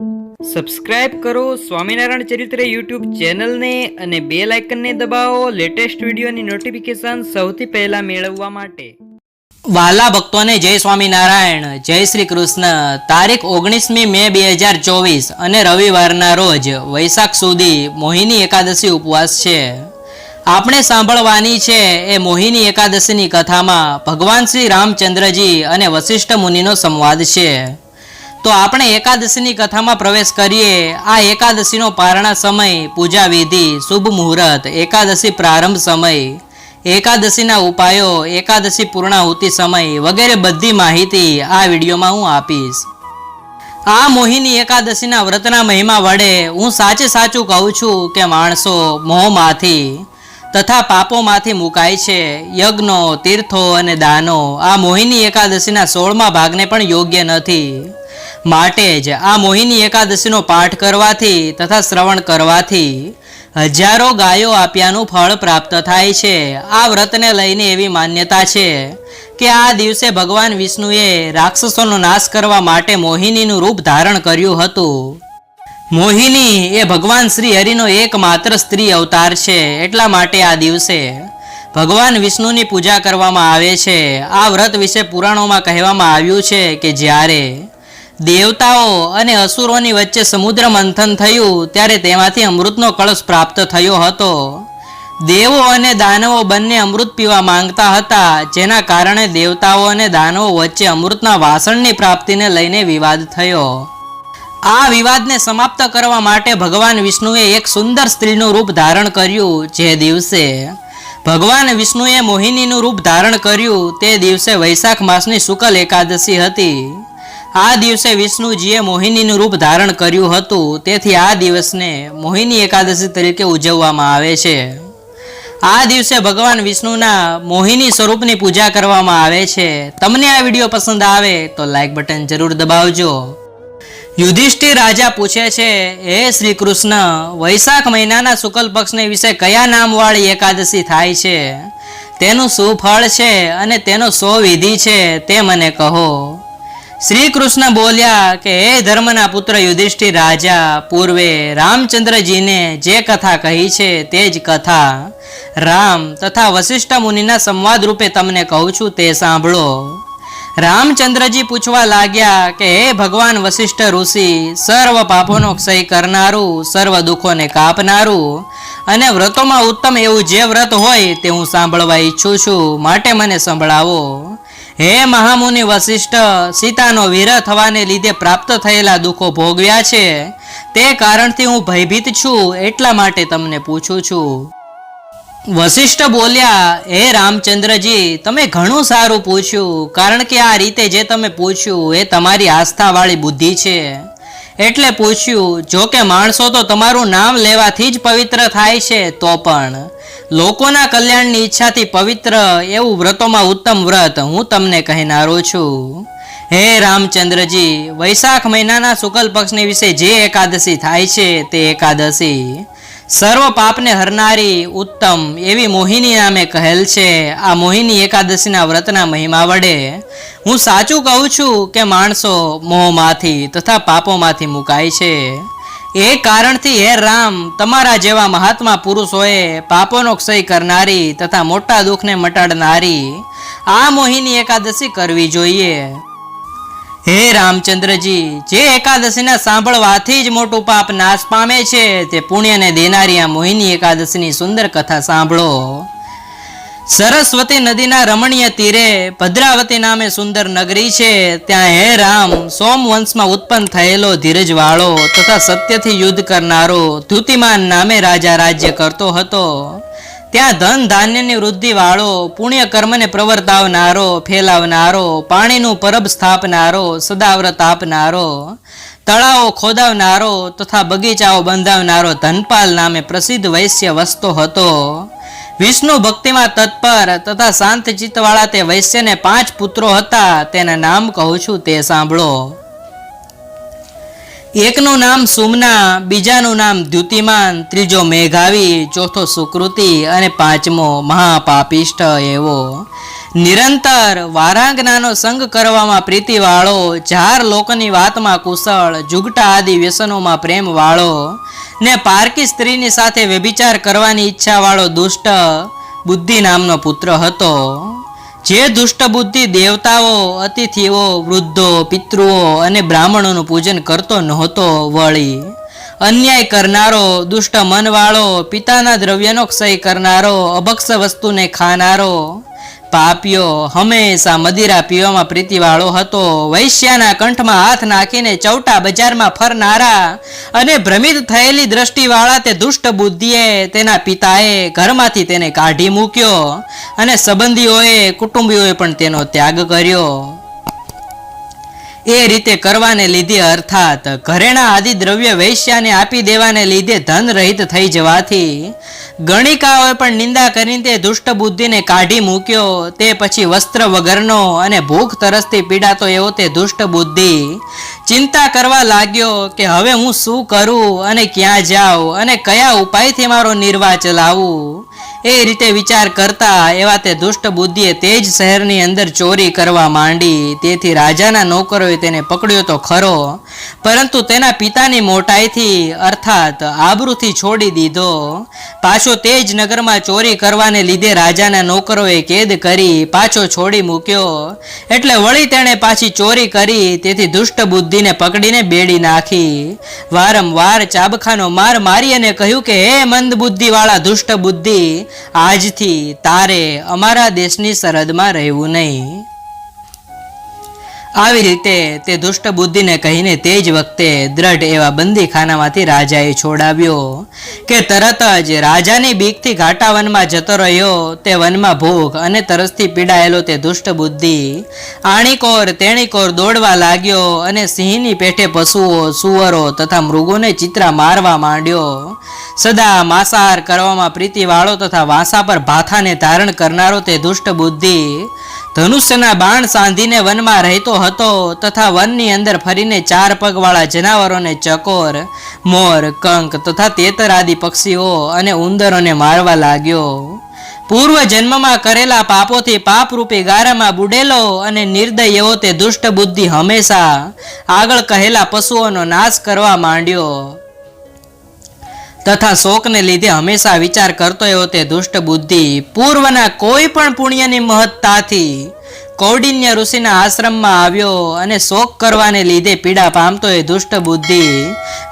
Subscribe કરો સ્વામિનારાયણ ચરિત્ર YouTube ચેનલને અને બે લાઇકનને દબાવો લેટેસ્ટ વિડીયોની નોટિફિકેશન સૌથી પહેલા મેળવવા માટે. વાલા ભક્તોને જય સ્વામિનારાયણ, જય શ્રી કૃષ્ણ. તારીખ ઓગણીસમી મે બે હજાર ચોવીસ અને રવિવારના રોજ વૈશાખ સુધી મોહિની એકાદશી ઉપવાસ છે. આપણે સાંભળવાની છે એ મોહિની એકાદશીની કથામાં ભગવાન શ્રી રામચંદ્રજી અને વશિષ્ઠ મુનિનો સંવાદ છે. તો આપણે એકાદશીની કથામાં પ્રવેશ કરીએ. આ એકાદશીનો પારણા સમય, પૂજા વિધિ, શુભ મુહૂર્ત, એકાદશી પ્રારંભ સમય, એકાદશીના ઉપાયો, એકાદશી પૂર્ણાહુતિ સમય વગેરે બધી માહિતી આ વિડીયોમાં હું આપીશ. આ મોહિની એકાદશીના વ્રતના મહિમા વડે હું સાચે સાચું કહું છું કે માણસો મોહમાંથી તથા પાપોમાંથી મુકાય છે. યજ્ઞો, તીર્થો અને દાનો આ મોહિની એકાદશીના સોળમા ભાગને પણ યોગ્ય નથી. માટે જ આ મોહિની એકાદશીનો પાઠ કરવાથી તથા શ્રવણ કરવાથી હજારો ગાયો આપ્યાનું ફળ પ્રાપ્ત થાય છે. આ વ્રતને લઈને એવી માન્યતા છે કે આ દિવસે ભગવાન વિષ્ણુએ રાક્ષસોનો નાશ કરવા માટે મોહિનીનું રૂપ ધારણ કર્યું હતું. મોહિની એ ભગવાન શ્રી હરિનો એકમાત્ર સ્ત્રી અવતાર છે. એટલા માટે આ દિવસે ભગવાન વિષ્ણુની પૂજા કરવામાં આવે છે. આ વ્રત વિશે પુરાણોમાં કહેવામાં આવ્યું છે કે જ્યારે દેવતાઓ અને અસુરોની વચ્ચે સમુદ્ર મંથન થયું, ત્યારે તેમાંથી અમૃતનો કળશ પ્રાપ્ત થયો હતો. દેવો અને દાનવો બંને અમૃત પીવા માંગતા હતા, જેના કારણે દેવતાઓ અને દાનવો વચ્ચે અમૃતના વાસણની પ્રાપ્તિને લઈને વિવાદ થયો. આ વિવાદને સમાપ્ત કરવા માટે ભગવાન વિષ્ણુએ એક સુંદર સ્ત્રીનું રૂપ ધારણ કર્યું જે દિવસે ભગવાન વિષ્ણુએ મોહિનીનું રૂપ ધારણ કર્યું, તે દિવસે વૈશાખ માસની શુકલ એકાદશી હતી. આ દિવસે વિષ્ણુજીએ મોહિનીનું રૂપ ધારણ કર્યું હતું. તેથી આ દિવસને મોહિની એકાદશી તરીકે ઉજવવામાં આવે છે. આ દિવસે ભગવાન વિષ્ણુના મોહિની સ્વરૂપની પૂજા કરવામાં આવે છે. તમને આ વીડિયો પસંદ આવે તો લાઇક બટન જરૂર દબાવજો. યુધિષ્ઠિર રાજા પૂછે છે, હે શ્રી કૃષ્ણ વૈશાખ મહિનાના શુક્લ પક્ષને વિશે કયા નામવાળી એકાદશી થાય છે? તેનું શું ફળ છે અને તેનો સો વિધિ છે તે મને કહો. શ્રી કૃષ્ણ બોલ્યા કે, હે ધર્મના પુત્ર યુધિષ્ઠિર રાજા, પૂર્વે રામચંદ્રજીને જે કથા કહી છે તે જ કથા. રામ તથા વશિષ્ઠ મુનિના સંવાદ રૂપે તમને કહું છું તે સાંભળો. રામચંદ્રજી પૂછવા લાગ્યા કે, હે ભગવાન વશિષ્ઠ ઋષિ, સર્વ પાપોનો ક્ષય કરનારું, સર્વ દુઃખોને કાપનારું અને વ્રતોમાં ઉત્તમ એવું જે વ્રત હોય તે હું સાંભળવા ઈચ્છું છું. માટે મને સંભળાવો. હે મહામુનિ વશિષ્ઠ, સીતાનો વિરહ થવાને લીધે પ્રાપ્ત થયેલા દુઃખો ભોગવ્યા છે. તે કારણથી હું ભયભીત છું, એટલા માટે તમને પૂછું છું. વશિષ્ઠ બોલ્યા, હે રામચંદ્રજી, તમે ઘણું સારું પૂછ્યું, કારણ કે આ રીતે જે તમે પૂછ્યું એ તમારી આસ્થાવાળી બુદ્ધિ છે. એટલે પૂછ્યું, જો કે માણસો તો તમારું નામ લેવાથી જ પવિત્ર થાય છે, તો પણ. લોકોના કલ્યાણની ઈચ્છાથી પવિત્ર એવું વ્રતોમાં ઉત્તમ વ્રત હું તમને કહેનારો છું. હે રામચંદ્રજી, વૈશાખ મહિનાના શુક્લ પક્ષની વિશે જે એકાદશી થાય છે તે એકાદશી. સર્વ પાપને હરનારી ઉત્તમ એવી મોહિની નામે કહેલ છે. આ મોહિની એકાદશીના વ્રતના મહિમા વડે. હું સાચું કહું છું કે માણસો મોહમાંથી તથા પાપોમાંથી મુકાય છે. એ કારણથી હે રામ, તમારા જેવા મહાત્મા પુરુષોએ પાપોનો ક્ષય કરનારી તથા મોટા દુઃખને મટાડનારી આ મોહિની એકાદશી કરવી જોઈએ. હે રામચંદ્રજી, જે એકાદશીના સાંભળવાથી જ મોટું પાપ નાશ પામે છે, તે પુણ્યને દેનારી આ મોહિની એકાદશીની સુંદર કથા સાંભળો. સરસ્વતી નદીના રમણીય તીરે ભદ્રાવતી નામે સુંદર નગરી છે. ત્યાં હે રામ, સોમ વંશમાં ઉત્પન્ન થયેલો ધીરજવાળો તથા સત્યથી યુદ્ધ કરનારો ધૃતિમાન નામે રાજા રાજ્ય કરતો હતો. ત્યાં ધન ધાન્યની વૃદ્ધિ વાળો પુણ્ય કર્મને પ્રવર્તાવનારો, ફેલાવનારો, પાણીનું પરબ સ્થાપનારો, સદાવ્રત આપનારો, તળાવો ખોદાવનારો તથા બગીચાઓ બંધાવનારો ધનપાલ નામે પ્રસિદ્ધ વૈશ્ય વસતો હતો. વિષ્ણુ ભક્તિમાં તત્પર તથા શાંત ચિત્તવાળા તે વૈશ્યને પાંચ પુત્રો હતા. તેના નામ કહું છું તે સાંભળો. એકનું નામ સુમના, બીજાનું નામ દ્યુતિમાન, ત્રીજો મેઘાવી, ચોથો સુકૃતિ અને પાંચમો મહાપાપિષ્ઠ એવો. નિરંતર વારાંગનાનો સંગ કરવામાં પ્રીતિવાળો ચાર લોકની વાતમાં કુશળ, જુગટા આદિ વ્યસનોમાં પ્રેમવાળો ને પારકી સ્ત્રીની સાથે વ્યભિચાર કરવાની ઈચ્છાવાળો દુષ્ટ બુદ્ધિ નામનો પુત્ર હતો. જે દુષ્ટ બુદ્ધિ દેવતાઓ, અતિથિઓ, વૃદ્ધો, પિતૃઓ અને બ્રાહ્મણોનું પૂજન કરતો નહોતો વળી. અન્યાય કરનારો, દુષ્ટ મનવાળો, પિતાના દ્રવ્યનો ક્ષય કરનારો, અભક્ષ વસ્તુને ખાનારો પાપીઓ હંમેશા મદિરા પીવામાં પ્રીતિવાળો હતો. વૈશ્યાના કંઠમાં હાથ નાખીને ચૌટા બજારમાં ફરનારા અને ભ્રમિત થયેલી દ્રષ્ટિવાળા તે દુષ્ટ બુદ્ધિએ તેના પિતાએ ઘરમાંથી તેને કાઢી મૂક્યો અને સંબંધીઓએ, કુટુંબીઓએ પણ તેનો ત્યાગ કર્યો. એ રીતે કરવાને લીધે અર્થાત ઘરેણા આદિ દ્રવ્ય વૈશ્યાને આપી દેવાને લીધે ધન રહિત થઈ જવાથી ગણિકાઓએ પણ નિંદા કરીને તે દુષ્ટ બુદ્ધિને કાઢી મૂક્યો. તે પછી વસ્ત્ર વગરનો અને ભૂખ તરસથી પીડાતો એવો તે દુષ્ટ બુદ્ધિ ચિંતા કરવા લાગ્યો કે હવે હું શું કરું અને ક્યાં જાઉં અને કયા ઉપાયથી મારો નિર્વાહ ચલાવું એ રીતે વિચાર કરતા એવા તે દુષ્ટ બુદ્ધિએ તે જ શહેરની અંદર ચોરી કરવા માંડી. તેથી રાજાના નોકરોએ તેને પકડ્યો તો ખરો. પરંતુ તેના પિતાની મોટાઈથી, અર્થાત આબરૂથી છોડી દીધો. પાછો તે જ નગરમાં ચોરી કરવાને લીધે રાજાના નોકરોએ કેદ કરી, પાછો છોડી મૂક્યો. એટલે વળી તેણે પાછી ચોરી કરી, તેથી દુષ્ટ બુદ્ધિને પકડીને બેડી નાખી. વારંવાર ચાબખાનો માર મારી અને કહ્યું કે, હે મંદ બુદ્ધિવાળા દુષ્ટ બુદ્ધિ આજથી તારે અમારા દેશની સરહદમાં રહેવું નહીં. આવી રીતે તે દુષ્ટ બુદ્ધિને કહીને તે જ વખતે દ્રઢ એવા બંદીખાનામાંથી રાજાએ છોડાવ્યો કે તરત જ રાજાની બીકથી ઘાટા વનમાં જતો રહ્યો, તે વનમાં ભૂખ અને તરસથી પીડાયેલો તે દુષ્ટ બુદ્ધિ આણીકોર, તેણીકોર દોડવા લાગ્યો અને સિંહની પેઠે પશુઓ, સુવરો તથા મૃગોને ચિત્રા મારવા માંડ્યો. સદા માંસાહાર કરવામાં પ્રીતિવાળો તથા વાંસા પર ભાથાને ધારણ કરનારો તે દુષ્ટ બુદ્ધિ. ધનુષ્યના બાણ સાંધીને વનમાં રહેતો હતો તથા વનની અંદર ફરીને ચાર પગવાળા જનાવરોને ચકોર, મોર, કંક તથા તેતર આદિ પક્ષીઓ અને ઉંદરોને મારવા લાગ્યો. પૂર્વ જન્મમાં કરેલા પાપોથી પાપરૂપી ગારામાં બુડેલો અને નિર્દય એવો તે દુષ્ટ બુદ્ધિ હંમેશા આગળ કહેલા પશુઓનો નાશ કરવા માંડ્યો. તથા શોકને લીધે હંમેશા વિચાર કરતો એવો તે દુષ્ટ બુદ્ધિ પૂર્વના કોઈ પણ પુણ્યની મહત્તાથી કૌડિન્ય ઋષિના આશ્રમમાં આવ્યો અને શોક કરવાને લીધે પીડા પામતો એ દુષ્ટ બુદ્ધિ.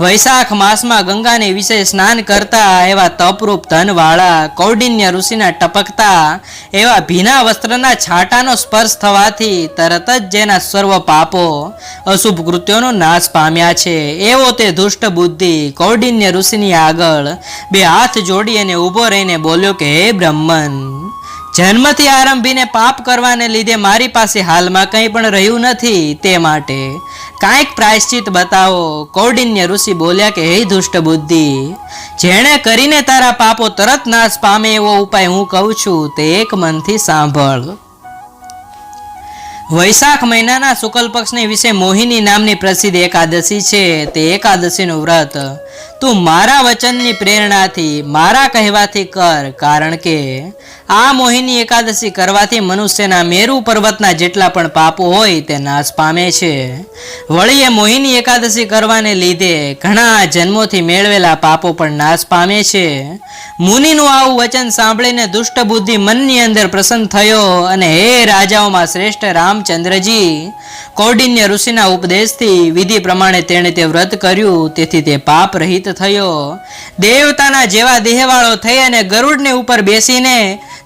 વૈશાખ માસમાં ગંગાને વિશે સ્નાન કરતા એવા તપરૂપ ધનવાળા, કૌડિન્ય ઋષિના ટપકતા, એવા ભીના વસ્ત્રના છાંટાનો સ્પર્શ થવાથી તરત જ જેના સર્વ પાપો, અશુભ કૃત્યોનો નાશ પામ્યા છે. એવો તે દુષ્ટ બુદ્ધિ કૌડિન્ય ઋષિની આગળ બે હાથ જોડી અને ઊભો રહીને બોલ્યો કે, હે બ્રહ્મન જન્મથી આરંભીને પાપ કરવાને લીધે મારી પાસે હાલમાં કંઈ પણ રહ્યું નથી તે માટે કાંઈક પ્રાયશ્ચિત બતાવો. કૌડિન્ય ઋષિ બોલ્યા કે, હે દુષ્ટ બુદ્ધિ, જેણે કરીને તારા પાપો તરત નાશ પામે એવો ઉપાય હું કહું છું તે એક મનથી સાંભળ. વૈશાખ મહિનાના શુક્લ પક્ષની વિશે મોહિની નામની પ્રસિદ્ધ એકાદશી છે. તે એકાદશીનું વ્રત તું મારા વચનની પ્રેરણાથી મારા કહેવાથી કર, કારણ કે આ મોહિની એકાદશી કરવાથી મનુષ્યના મેરુ પર્વતના જેટલા પણ પાપો હોય તે નાશ પામે છે. વળી મોહિની એકાદશી કરવાને લીધે ઘણા જન્મોથી મેળવેલા પાપો પણ નાશ પામે છે. મુનિનું આવું વચન સાંભળીને દુષ્ટ બુદ્ધિ મનની અંદર પ્રસન્ન થયો અને હે રાજાઓમાં શ્રેષ્ઠ રામચંદ્રજી, કૌડિન્ય ઋષિના ઉપદેશથી વિધિ પ્રમાણે તેણે તે વ્રત કર્યું, તેથી તે પાપ રહિત થયો. દેવતાના જેવા દેહવાળો થઈ અને ગરુડને ઉપર બેસીને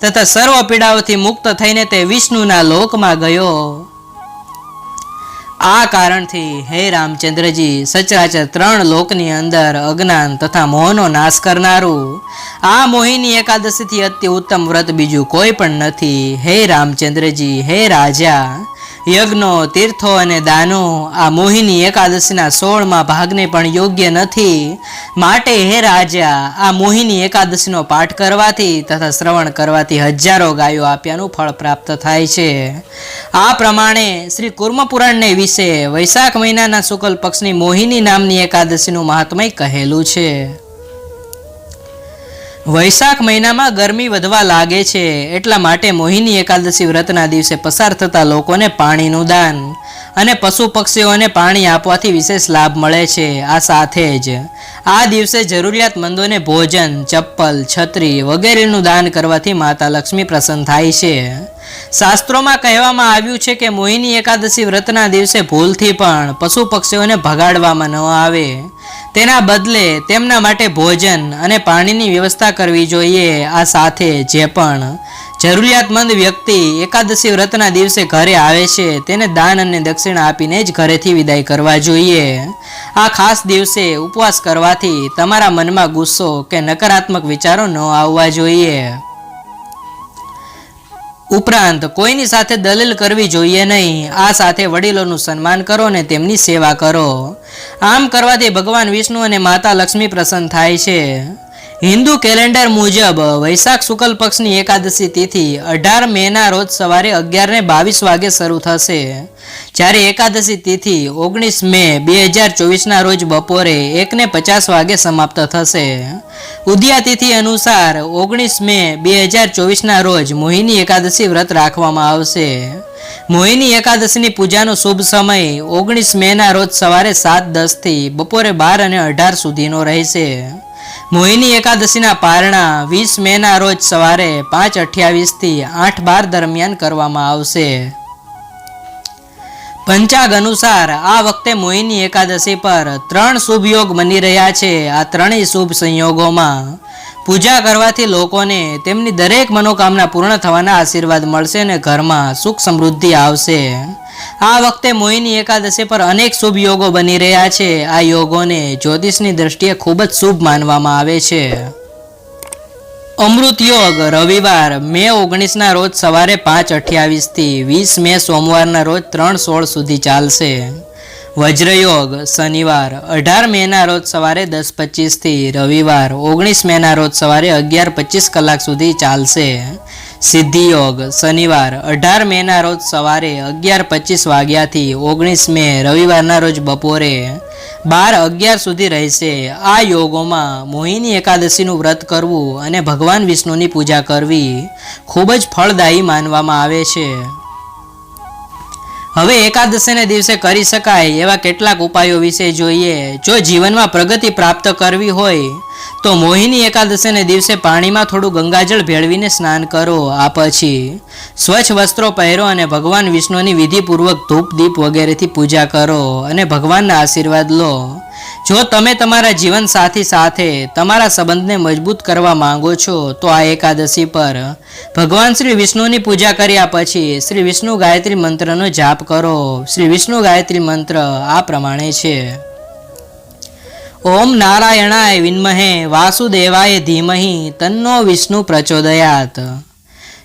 તથા સર્વ પીડાઓથી મુક્ત થઈને તે વિષ્ણુના લોકમાં ગયો. આ કારણથી હે રામચંદ્રજી, સચરાચર ત્રણ લોકની અંદર અજ્ઞાન તથા મોહનો નાશ કરનારું, આ મોહિની એકાદશીથી અતિ ઉત્તમ વ્રત બીજું કોઈ પણ નથી. હે રામચંદ્રજી, હે રાજા યજ્ઞો, તીર્થો અને દાનો આ મોહિની એકાદશીના સોળમાં ભાગને પણ યોગ્ય નથી. માટે હે રાજા, આ મોહિની એકાદશીનો પાઠ કરવાથી તથા શ્રવણ કરવાથી હજારો ગાયો આપ્યાનું ફળ પ્રાપ્ત થાય છે. આ પ્રમાણે શ્રી કુર્મ પુરાણને વિશે વૈશાખ મહિનાના શુક્લ પક્ષની મોહિની નામની એકાદશીનું મહાત્મય કહેલું છે. વૈશાખ મહિનામાં ગરમી વધવા લાગે છે. એટલા માટે મોહિની એકાદશી વ્રતના દિવસે પસાર થતા લોકોને પાણીનું દાન અને પશુ પક્ષીઓને પાણી આપવાથી વિશેષ લાભ મળે છે. આ સાથે જ આ દિવસે જરૂરિયાતમંદોને ભોજન, ચપ્પલ, છત્રી વગેરેનું દાન કરવાથી માતા લક્ષ્મી પ્રસન્ન થાય છે. શાસ્ત્રોમાં કહેવામાં આવ્યું છે કે મોહિની એકાદશી વ્રતના દિવસે ભૂલથી પણ પશુ પક્ષીઓને ભગાડવામાં ન આવે. તેના બદલે તેમના માટે ભોજન અને પાણીની વ્યવસ્થા કરવી જોઈએ આ સાથે જે પણ જરૂરિયાતમંદ વ્યક્તિ એકાદશી વ્રતના દિવસે ઘરે આવે છે, તેને દાન અને દક્ષિણા આપીને જ ઘરેથી વિદાય કરવા જોઈએ. આ ખાસ દિવસે ઉપવાસ કરવાથી તમારા મનમાં ગુસ્સો કે નકારાત્મક વિચારો ન આવવા જોઈએ. ઉપરાંત કોઈની સાથે દલીલ કરવી જોઈએ નહીં, આ સાથે વડીલોનું સન્માન કરો અને તેમની સેવા કરો. આમ કરવાથી ભગવાન વિષ્ણુ અને માતા લક્ષ્મી પ્રસન્ન થાય છે. હિન્દુ કેલેન્ડર મુજબ વૈશાખ શુક્લ પક્ષની એકાદશી તિથિ અઢાર મેના રોજ સવારે અગિયાર ને બાવીસ વાગે શરૂ થશે. જ્યારે એકાદશી તિથિ ઓગણીસ મે બે હજાર ચોવીસના રોજ બપોરે એકને પચાસ વાગે સમાપ્ત થશે. ઉદ્યાતિથિ અનુસાર ઓગણીસ મે બે હજાર ચોવીસના રોજ મોહિની એકાદશી વ્રત રાખવામાં આવશે. મોહિની એકાદશીની પૂજાનો શુભ સમય ઓગણીસ મેના રોજ સવારે સાત દસથી બપોરે બાર અને અઢાર સુધીનો રહેશે. મોહિની એકાદશીના પારણા વીસ મેના રોજ સવારે પાંચ અઠ્યાવીસથી આઠ બાર દરમિયાન કરવામાં આવશે. પંચાગ અનુસાર આ વખતે મોહિની એકાદશી પર ત્રણ શુભ યોગ બની રહ્યા છે. આ ત્રણેય શુભ સંયોગોમાં પૂજા કરવાથી લોકોને તેમની દરેક મનોકામના પૂર્ણ થવાના આશીર્વાદ મળશે અને ઘરમાં સુખ સમૃદ્ધિ આવશે. આ વખતે મોહિની એકાદશી પર અનેક શુભ યોગો બની રહ્યા છે. આ યોગોને જ્યોતિષની દ્રષ્ટિએ ખૂબ જ શુભ માનવામાં આવે છે. અમૃત યોગ રવિવાર, મે ઓગણીસના રોજ સવારે પાંચ અઠ્યાવીસથી વીસ મે સોમવારના રોજ ત્રણ સોળ સુધી ચાલશે. વજ્રયોગ શનિવાર અઢાર મેના રોજ સવારે દસ પચીસથી રવિવાર ઓગણીસ મેના રોજ સવારે અગિયાર પચીસ કલાક સુધી ચાલશે. સિદ્ધિ યોગ શનિવાર અઢાર મેના રોજ સવારે અગિયાર પચીસ વાગ્યાથી ઓગણીસ મે રવિવારના રોજ બપોરે બાર અગિયાર સુધી રહેશે. આ યોગોમાં મોહિની એકાદશીનું વ્રત કરવું અને ભગવાન વિષ્ણુની પૂજા કરવી ખૂબ જ ફળદાયી માનવામાં આવે છે. હવે એકાદશીને દિવસે કરી શકાય એવા કેટલાક ઉપાયો વિશે જોઈએ. જો જીવનમાં પ્રગતિ પ્રાપ્ત કરવી હોય તો મોહિની એકાદશીને દિવસે પાણીમાં થોડું ગંગાજળ ભેળવીને સ્નાન કરો. આ પછી સ્વચ્છ વસ્ત્રો પહેરો અને ભગવાન વિષ્ણુની વિધિપૂર્વક ધૂપ દીપ વગેરેથી પૂજા કરો અને ભગવાનના આશીર્વાદ લો. જો તમે તમારા જીવન સાથી સાથે તમારા સંબંધને મજબૂત કરવા માંગો છો, તો આ એકાદશી પર ભગવાન શ્રી વિષ્ણુની પૂજા કર્યા પછી શ્રી વિષ્ણુ ગાયત્રી મંત્રનો જાપ કરો. શ્રી વિષ્ણુ ગાયત્રી મંત્ર આ પ્રમાણે છે. ઓમ નારાયણાય વિન્મહે, વાસુદેવાય ધીમહિ, તન્નો વિષ્ણુ પ્રચોદયાત.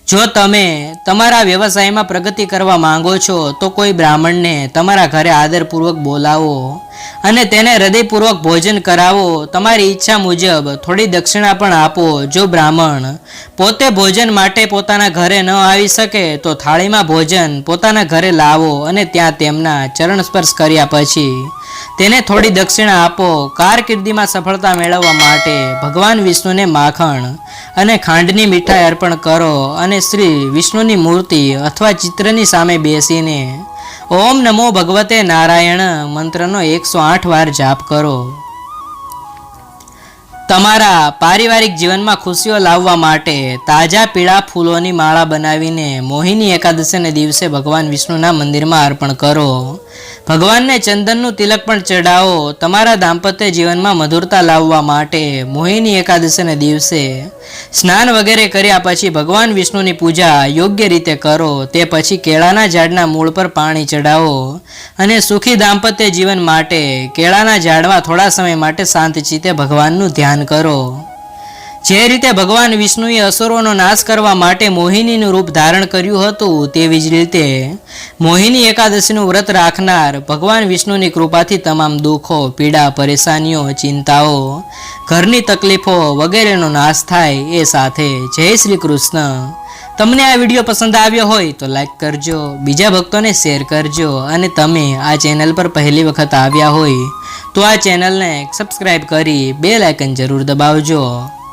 જો તમે તમારા વ્યવસાયમાં પ્રગતિ કરવા માંગો છો, તો કોઈ બ્રાહ્મણને તમારા ઘરે આદરપૂર્વક બોલાવો અને તેને હૃદયપૂર્વક ભોજન કરાવો. તમારી ઈચ્છા મુજબ થોડી દક્ષિણા પણ આપો. જો બ્રાહ્મણ પોતે ભોજન માટે પોતાના ઘરે ન આવી શકે, તો થાળીમાં ભોજન પોતાના ઘરે લાવો અને ત્યાં તેમના ચરણ સ્પર્શ કર્યા પછી તેને થોડી દક્ષિણા આપો. કારકિર્દીમાં સફળતા મેળવવા માટે ભગવાન વિષ્ણુને માખણ અને ખાંડની મીઠાઈ અર્પણ કરો અને શ્રી વિષ્ણુની મૂર્તિ અથવા ચિત્રની સામે બેસીને, ઓમ નમો ભગવતે નારાયણ મંત્રનો એકસો આઠ વાર જાપ કરો. તમારા પારિવારિક જીવનમાં ખુશીઓ લાવવા માટે તાજા પીળા ફૂલોની માળા બનાવીને મોહિની એકાદશીને દિવસે ભગવાન વિષ્ણુના મંદિરમાં અર્પણ કરો. ભગવાનને ચંદનનું તિલક પણ ચડાવો તમારા દાંપત્ય જીવનમાં મધુરતા લાવવા માટે મોહિની એકાદશીને દિવસે સ્નાન વગેરે કર્યા પછી ભગવાન વિષ્ણુની પૂજા યોગ્ય રીતે કરો. તે પછી કેળાના ઝાડના મૂળ પર પાણી ચડાવો અને સુખી દાંપત્ય જીવન માટે કેળાના ઝાડમાં થોડા સમય માટે શાંત ચિત્તે ભગવાનનું ધ્યાન કરો. જે રીતે ભગવાન વિષ્ણુએ અસુરોનો નાશ કરવા માટે મોહિનીનું રૂપ ધારણ કર્યું હતું, તેવી જ રીતે મોહિની એકાદશીનું વ્રત રાખનાર ભગવાન વિષ્ણુની કૃપાથી તમામ દુઃખો, પીડા, પરેશાનીઓ, ચિંતાઓ, ઘરની તકલીફો વગેરેનો નાશ થાય એ સાથે જય શ્રી કૃષ્ણ. તમને આ વીડિયો પસંદ આવ્યો હોય તો લાઈક કરજો, બીજા ભક્તોને શેર કરજો અને તમે આ ચેનલ પર પહેલી વખત આવ્યા હોય તો આ ચેનલને સબસ્ક્રાઈબ કરી બે લાઇકન જરૂર દબાવજો.